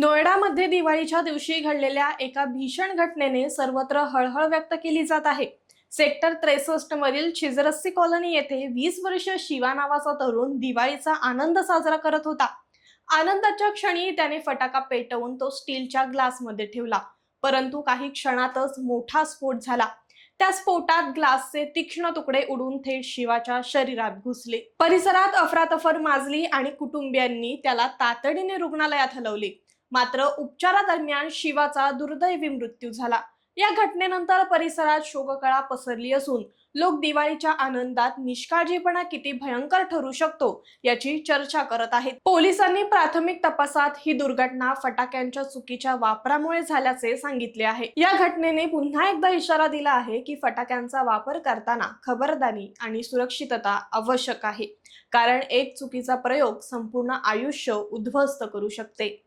नोएडामध्ये दिवाळीच्या दिवशी घडलेल्या एका भीषण घटनेने सर्वत्र हळहळ व्यक्त केली जात आहे. सेक्टर त्रेसष्ट मधील छिजरस्सी कॉलनी येथे वीस वर्ष शिवा नावाचा तरुण दिवाळीचा आनंद साजरा करत होता. आनंदाच्या क्षणी त्याने फटाका पेटवून तो स्टीलच्या ग्लासमध्ये ठेवला. परंतु काही क्षणातच मोठा स्फोट झाला. त्या स्फोटात ग्लासचे तीक्ष्ण तुकडे उडून थेट शिवाच्या शरीरात घुसले. परिसरात अफरातफर माजली आणि कुटुंबियांनी त्याला तातडीने रुग्णालयात हलवले. मात्र उपचारादरम्यान शिवाचा दुर्दैवी मृत्यू झाला. या घटनेनंतर परिसरात शोककळा पसरली असून लोक दिवाळीच्या आनंदात निष्काळजीपणा किती भयंकर ठरू शकतो याची चर्चा करत आहेत. पोलिसांनी प्राथमिक तपासात ही दुर्घटना फटाक्यांच्या चुकीच्या वापरामुळे झाल्याचे सांगितले आहे. या घटनेने पुन्हा एकदा इशारा दिला आहे की फटाक्यांचा वापर करताना खबरदारी आणि सुरक्षितता आवश्यक आहे. कारण एक चुकीचा प्रयोग संपूर्ण आयुष्य उद्ध्वस्त करू शकते.